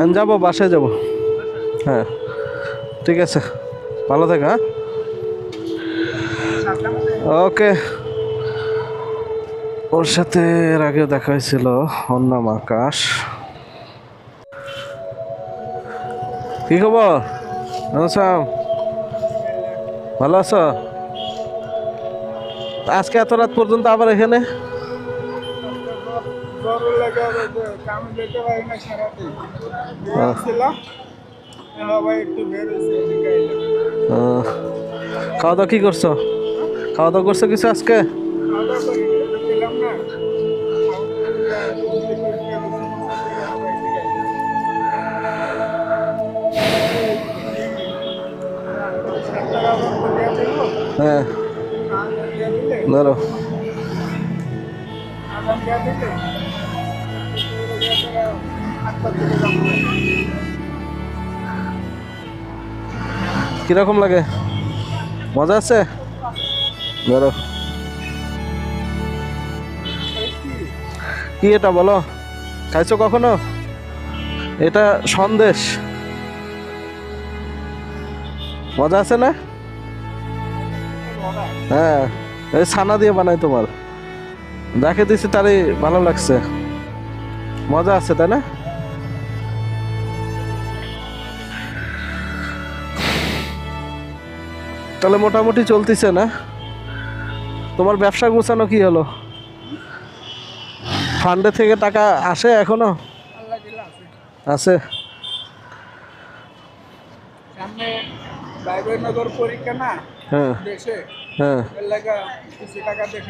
আমি যাব, বাসায় যাব। হ্যাঁ ঠিক আছে। ভালো থাকা হ্যাঁ। ওকে। ওর সাথে এর আগেও দেখা হয়েছিল নাম আকাশ। কি খবর? নমস্কার ভালো আছো? আজকে এত রাত পর্যন্ত আবার এখানে? গরু লাগে খাওয়া দাওয়া কি করছ? খাওয়া দাওয়া করছ কিছু আজকে? হ্যাঁ। ধরো। কীরকম লাগে? মজা আছে? ধরো। কি? এটা বলো? খাইছো কখনো? এটা সন্দেশ। মজা আছে না? হ্যাঁ এই ছানা দিয়ে বানাই তোমার। দেখে দিছি তারই ভালো লাগছে। মজা আছে, তাই না? তাহলে মোটামুটি চলতেছে না? তোমার ব্যবসা গোছানো কি হলো? ফান্ডে থেকে টাকা আসে এখনও? আছে। হ্যাঁ। দেশে? হ্যাঁ।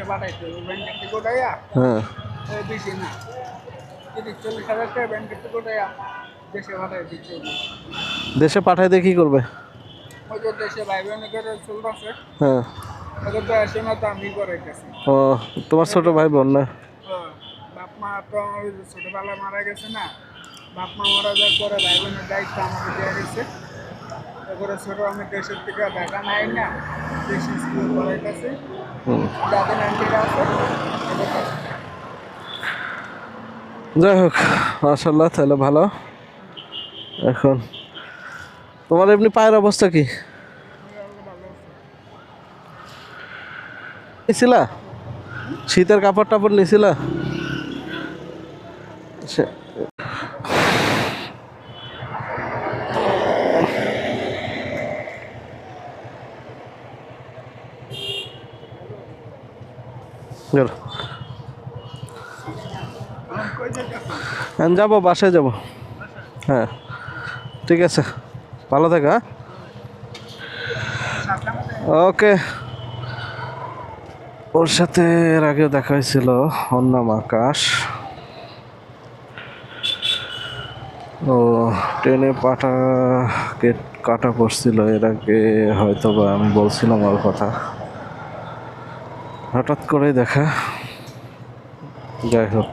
পাঠাইতে হ্যাঁ। পাঠাই পাঠাই দিয়ে কি করবে? দেশে ভাই চলতেছে হ্যাঁ। ওদের তো আসে না তো আমি করে গেছি। ও তোমার ছোট ভাই বোন না বাপ মা তো আমার মারা গেছে না বাপ মা মারা যাওয়ার পরে ভাই বোনের দায়িত্ব আমাকে দেওয়া গেছে তারপরে ছোট আমি দেশের থেকে দেখা নাই না দেশে স্কুল পড়াইতেছি হুম। যাদের আছে। যাই হোক মাসাল্লাহ তাহলে ভালো। এখন তোমার এমনি পায়ের অবস্থা কি? নিছিলা? শীতের কাপড় টাপড় নিছিলা যাব, বাসায় যাব। হ্যাঁ ঠিক আছে। ভালো থাকা হ্যাঁ? ওকে। ওর সাথে এর আগেও দেখা হয়েছিল ওর নাম আকাশ। ও, ট্রেনে পাটা কেট, কাটা পড়ছিল, এর আগে হয়তো বা আমি বলছিলাম ওর কথা। হঠাৎ করেই দেখা। যাই হোক।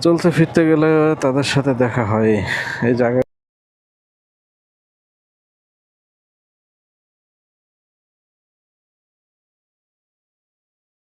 চলতে ফিরতে গেলে তাদের সাথে দেখা হয়। এই জায়গায়